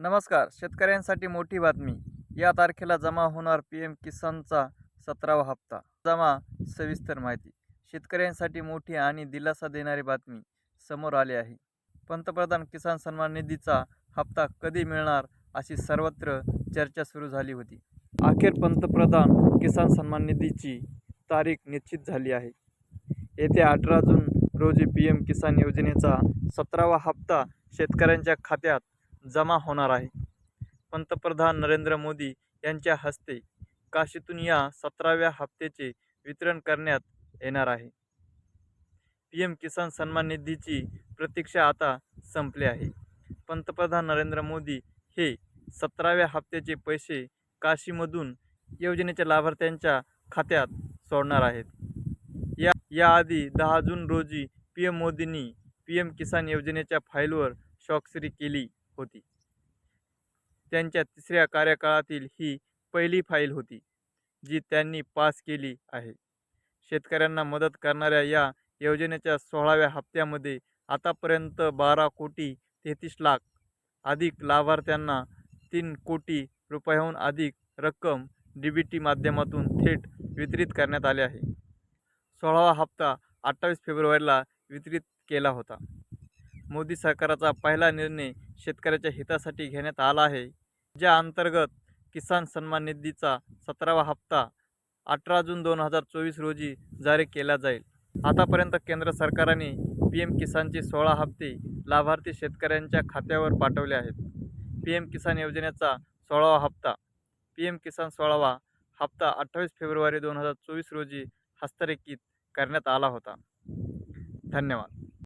नमस्कार. शेतकऱ्यांसाठी मोठी बातमी. या तारखेला जमा होणार पी एम किसानचा सतरावा हप्ता. जमा सविस्तर माहिती. शेतकऱ्यांसाठी मोठी आणि दिलासा देणारी बातमी समोर आली आहे. पंतप्रधान किसान सन्मान निधीचा हप्ता कधी मिळणार अशी सर्वत्र चर्चा सुरू झाली होती. अखेर पंतप्रधान किसान सन्मान निधीची तारीख निश्चित झाली आहे. येत्या अठरा जून रोजी पी एम किसान योजनेचा सतरावा हप्ता शेतकऱ्यांच्या खात्यात जमा होणार आहे. पंतप्रधान नरेंद्र मोदी यांच्या हस्ते काशीतून या सतराव्या हप्त्याचे वितरण करण्यात येणार आहे. पी एम किसान सन्मान निधीची प्रतीक्षा आता संपली आहे. पंतप्रधान नरेंद्र मोदी हे सतराव्या हप्त्याचे पैसे काशीमधून योजनेच्या लाभार्थ्यांच्या खात्यात सोडणार आहेत. या याआधी दहा जून रोजी पी एम मोदींनी पी एम किसान योजनेच्या फाईलवर स्वाक्षरी केली. होती. त्यांच्या तिसऱ्या कार्यकाळातील ही पहिली फाईल होती जी त्यांनी पास केली आहे. शेतकऱ्यांना मदत करणाऱ्या या योजनेच्या सोळाव्या हप्त्यामध्ये आतापर्यंत बारा कोटी तेहतीस लाख अधिक लाभार्थ्यांना तीन कोटी रुपयाहून अधिक रक्कम डी बी टी माध्यमातून थेट वितरित करण्यात आले आहे. सोळावा हप्ता अठ्ठावीस फेब्रुवारीला वितरित केला होता. मोदी सरकारचा पहिला निर्णय शेतकऱ्याच्या हितासाठी घेण्यात आला आहे. ज्या अंतर्गत किसान सन्मान निधीचा सतरावा हप्ता अठरा जून दोन हजार चोवीस रोजी जारी केला जाईल. आतापर्यंत केंद्र सरकारने पी एम किसानचे सोळा हप्ते लाभार्थी शेतकऱ्यांच्या खात्यावर पाठवले आहेत. पी एम किसान योजनेचा सोळावा हप्ता. पी एम किसान सोळावा हप्ता अठ्ठावीस फेब्रुवारी दोन हजार चोवीस रोजी हस्तरेखित करण्यात आला होता. धन्यवाद.